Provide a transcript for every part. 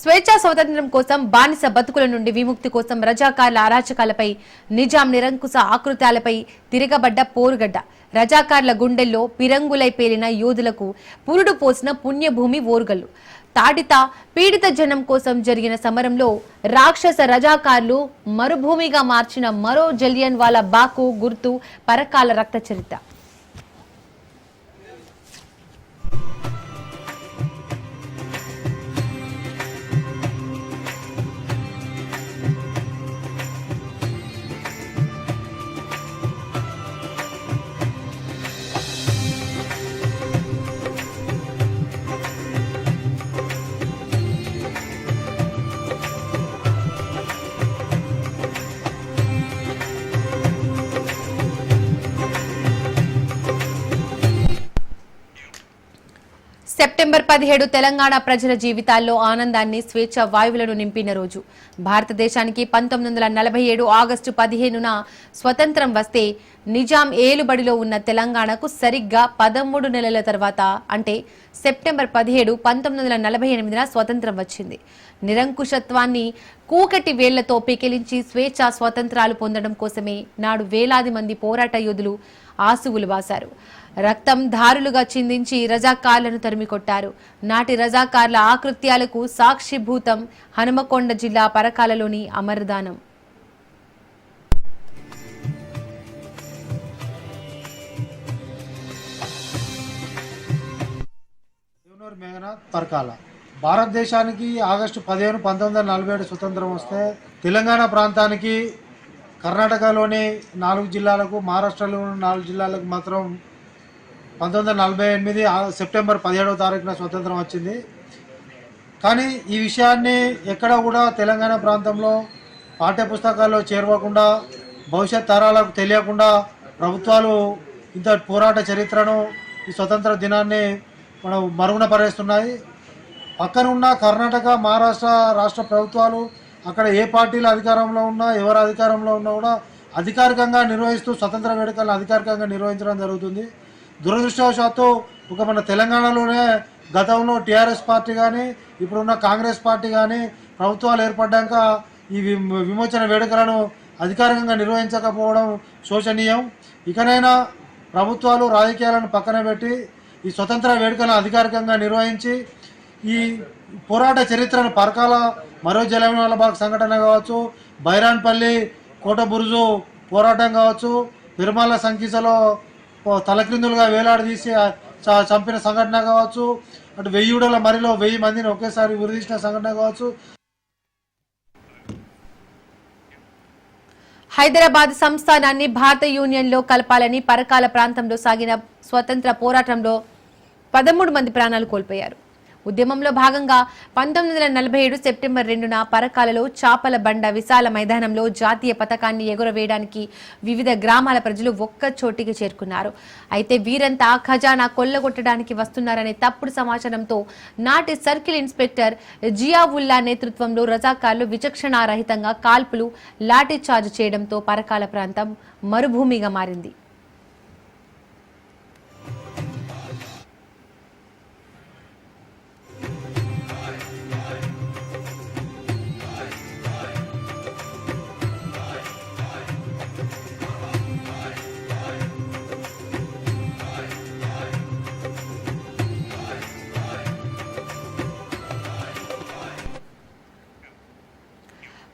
స్వేచ్ఛా స్వాతంత్ర్యం కోసం బానిస బతుకుల నుండి విముక్తి కోసం రజాకార్ల అరాచకాలపై నిజాం నిరంకుశ ఆకృత్యాలపై తిరగబడ్డ పోరుగడ్డ. రజాకార్ల గుండెల్లో పిరంగులై పేలిన యోధులకు పురుడు పోసిన పుణ్యభూమి ఓరుగల్లు. తాడిత పీడిత జనం కోసం జరిగిన సమరంలో రాక్షస రజాకార్లు మరుభూమిగా మార్చిన మరో జలియన్ వాలా బాకు గుర్తు పరకాల రక్త చరిత్ర సెప్టెంబర్ పదిహేడు తెలంగాణ ప్రజల జీవితాల్లో ఆనందాన్ని స్వేచ్ఛ వాయువులను నింపిన రోజు. భారతదేశానికి పంతొమ్మిది వందల నలభై ఏడు ఆగస్టు పదిహేనున స్వతంత్రం వస్తే నిజాం ఏలుబడిలో ఉన్న తెలంగాణకు సరిగ్గా పదమూడు నెలల తర్వాత అంటే సెప్టెంబర్ పదిహేడు పంతొమ్మిది వందల నలభై ఎనిమిదిన స్వతంత్రం వచ్చింది. నిరంకుశత్వాన్ని కూకటి వేళ్ళతో పెకిలించి స్వేచ్ఛ స్వాతంత్రాలు పొందడం కోసమే నాడు వేలాది మంది పోరాట యోధులు ఆసువులు బాశారు రక్తం ధారులుగా చిందించి రజాకార్లను తరిమికొట్టారు. నాటి రజాకార్ల ఆకృత్యాలకు సాక్షిభూతం హనుమకొండ జిల్లా పరకాలలోని అమరదానం. మేఘనాథ్ పరకాల. భారతదేశానికి ఆగస్టు పదిహేను పంతొమ్మిది వందల నలభై ఏడు స్వతంత్రం వస్తే తెలంగాణ ప్రాంతానికి కర్ణాటకలోని నాలుగు జిల్లాలకు మహారాష్ట్రలోని నాలుగు జిల్లాలకు మాత్రం పంతొమ్మిది వందల నలభై ఎనిమిది సెప్టెంబర్ పదిహేడవ తారీఖున స్వతంత్రం వచ్చింది. కానీ ఈ విషయాన్ని ఎక్కడ కూడా తెలంగాణ ప్రాంతంలో పాఠ్యపుస్తకాల్లో చేరవకుండా భవిష్యత్ తరాలకు తెలియకుండా ప్రభుత్వాలు ఇంత పోరాట చరిత్రను ఈ స్వతంత్ర దినాన్ని మనం మరుగున పరేస్తున్నాయి పక్కన ఉన్న కర్ణాటక మహారాష్ట్ర రాష్ట్ర ప్రభుత్వాలు అక్కడ ఏ పార్టీలు అధికారంలో ఉన్నా ఎవరు అధికారంలో ఉన్నా కూడా అధికారికంగా నిర్వహిస్తూ స్వతంత్ర వేడుకలను అధికారికంగా నిర్వహించడం జరుగుతుంది. దురదృష్టవశాత్తు ఒక మన తెలంగాణలోనే గతంలో టీఆర్ఎస్ పార్టీ కానీ ఇప్పుడున్న కాంగ్రెస్ పార్టీ కానీ ప్రభుత్వాలు ఏర్పడ్డాక ఈ విమోచన వేడుకలను అధికారికంగా నిర్వహించకపోవడం శోచనీయం. ఇకనైనా ప్రభుత్వాలు రాజకీయాలను పక్కన పెట్టి ఈ స్వతంత్ర వేడుకలను అధికారికంగా నిర్వహించి ఈ పోరాట చరిత్రను పరకాల మరో జలవనాల సంఘటన కావచ్చు బైరాన్పల్లి కోటబురుజు పోరాటం కావచ్చు తిరుమల సంఖ్యలో తలక్రిందులుగా వేలాడదీసి చ- చంపిన సంఘటన కావచ్చు అటు వెయ్యిడల మరిలో వెయ్యి మందిని ఒకేసారి ఉరిదీసిన సంఘటన కావచ్చు. హైదరాబాద్ సంస్థానాన్ని భారత యూనియన్లో కలపాలని పరకాల ప్రాంతంలో సాగిన స్వతంత్ర పోరాటంలో పదమూడు మంది ప్రాణాలు కోల్పోయారు. ఉద్యమంలో భాగంగా పంతొమ్మిది వందల నలభై ఏడు సెప్టెంబర్ రెండున పరకాలలో చాపల బండ విశాల మైదానంలో జాతీయ పతాకాన్ని ఎగురవేయడానికి వివిధ గ్రామాల ప్రజలు ఒక్క చోటికి చేరుకున్నారు. అయితే వీరంతా ఖజానా కొల్లగొట్టడానికి వస్తున్నారనే తప్పుడు సమాచారంతో నాటి సర్కిల్ ఇన్స్పెక్టర్ జియావుల్లా నేతృత్వంలో రజాకార్లు విచక్షణారహితంగా కాల్పులు లాఠీ చార్జ్ చేయడంతో పరకాల ప్రాంతం మరుభూమిగా మారింది.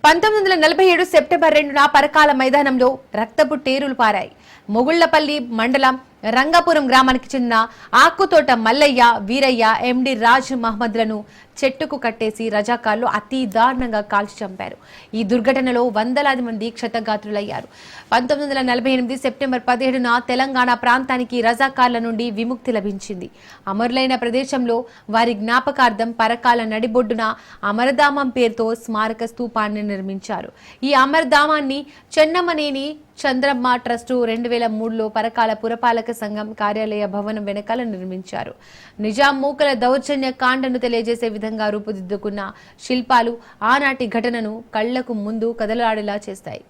పంతొమ్మిది వందల నలభై ఏడు సెప్టెంబర్ రెండున పరకాల మైదానంలో రక్తపు టేరులు పారాయి. మొగుళ్ళపల్లి మండలం రంగాపురం గ్రామానికి చెందిన ఆకుతోట మల్లయ్య వీరయ్య ఎండి రాజ్ మహమ్మద్లను చెట్టుకు కట్టేసి రజాకార్లు అతి దారుణంగా కాల్చి చంపారు. ఈ దుర్ఘటనలో వందలాది మంది క్షతగాత్రులయ్యారు. పంతొమ్మిది వందల నలభై ఎనిమిది సెప్టెంబర్ పదిహేడున తెలంగాణ ప్రాంతానికి రజాకార్ల నుండి విముక్తి లభించింది. అమరులైన ప్రదేశంలో వారి జ్ఞాపకార్థం పరకాల నడిబొడ్డున అమరధామం పేరుతో స్మారక స్థూపాన్ని నిర్మించారు. ఈ అమరధామాన్ని చెన్నమనేని చంద్రమ్మ ట్రస్టు రెండు వేల మూడులో పరకాల పురపాలక సంఘం కార్యాలయ భవనం వెనకాల నిర్మించారు. నిజాం మూకల దౌర్జన్య కాండను తెలియజేసే విధంగా రూపుదిద్దుకున్న శిల్పాలు ఆనాటి ఘటనను కళ్ళకు ముందు కదలాడేలా చేస్తాయి.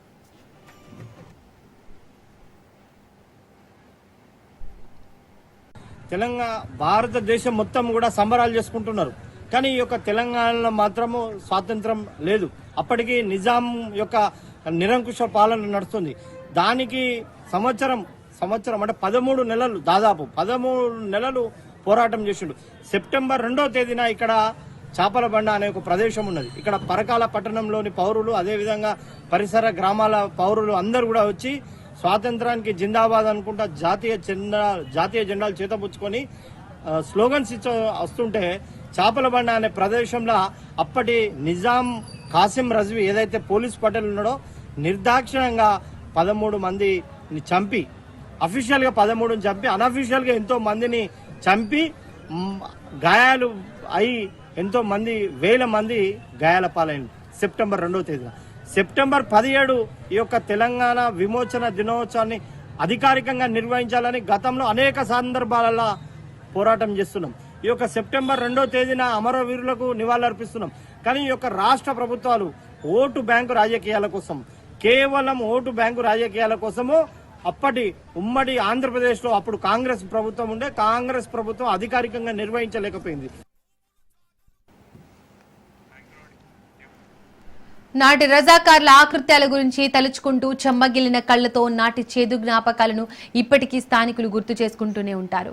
తెలంగాణ భారతదేశం మొత్తం కూడా సంబరాలు చేసుకుంటున్నారు. కానీ ఈ యొక్క తెలంగాణలో మాత్రము స్వాతంత్రం లేదు. అప్పటికి నిజాం యొక్క నిరంకుశ పాలన నడుస్తుంది. దానికి సంవత్సరం సంవత్సరం అంటే పదమూడు నెలలు దాదాపు పదమూడు నెలలు పోరాటం చేసిండు. సెప్టెంబర్ రెండో తేదీన ఇక్కడ చాపలబండ అనే ఒక ప్రదేశం ఉన్నది. ఇక్కడ పరకాల పట్టణంలోని పౌరులు అదేవిధంగా పరిసర గ్రామాల పౌరులు అందరూ కూడా వచ్చి స్వాతంత్రానికి జిందాబాద్ అనుకుంటా జాతీయ జెండా జాతీయ జెండాలు చేతపుచ్చుకొని స్లోగన్స్ ఇచ్చ వస్తుంటే చాపలబండ అనే ప్రదేశంలో అప్పటి నిజాం కాసిం రజ్వీ ఏదైతే పోలీస్ పటేల్ ఉన్నాడో నిర్దాక్షిణ్యంగా పదమూడు మందిని చంపి అఫీషియల్గా పదమూడుని చంపి అన్అఫీషియల్గా ఎంతో మందిని చంపి గాయాలు అయి ఎంతో మంది వేల మంది గాయాల పాలైంది. సెప్టెంబర్ రెండవ తేదీన. సెప్టెంబర్ పదిహేడు ఈ యొక్క తెలంగాణ విమోచన దినోత్సవాన్ని అధికారికంగా నిర్వహించాలని గతంలో అనేక సందర్భాలలో పోరాటం చేస్తున్నాం. ఈ యొక్క సెప్టెంబర్ రెండో తేదీన అమరవీరులకు నివాళులర్పిస్తున్నాం. కానీ ఈ యొక్క రాష్ట్ర ప్రభుత్వాలు ఓటు బ్యాంకు రాజకీయాల కోసం కేవలం ఓటు బ్యాంకు రాజకీయాల కోసము అప్పటి ఉమ్మడి ఆంధ్రప్రదేశ్లో అప్పుడు కాంగ్రెస్ ప్రభుత్వం ఉండే కాంగ్రెస్ ప్రభుత్వం అధికారికంగా నిర్వహించలేకపోయింది. నాటి రజాకార్ల ఆకృత్యాల గురించి తలుచుకుంటూ చెమ్మగిలిన కళ్ళతో నాటి చేదు జ్ఞాపకాలను ఇప్పటికీ స్థానికులు గుర్తు చేసుకుంటూనే ఉంటారు.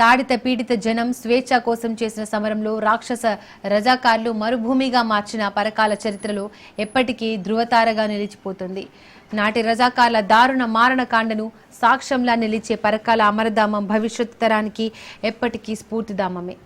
తాడిత పీడిత జనం స్వేచ్ఛ కోసం చేసిన సమరంలో రాక్షస రజాకార్లు మరుభూమిగా మార్చిన పరకాల చరిత్రలో ఎప్పటికీ ధృవతారగా నిలిచిపోతుంది. నాటి రజాకార్ల దారుణ మారణకాండను సాక్ష్యంలా నిలిచే పరకాల అమరధామం భవిష్యత్ తరానికి ఎప్పటికీ స్ఫూర్తిధామమే.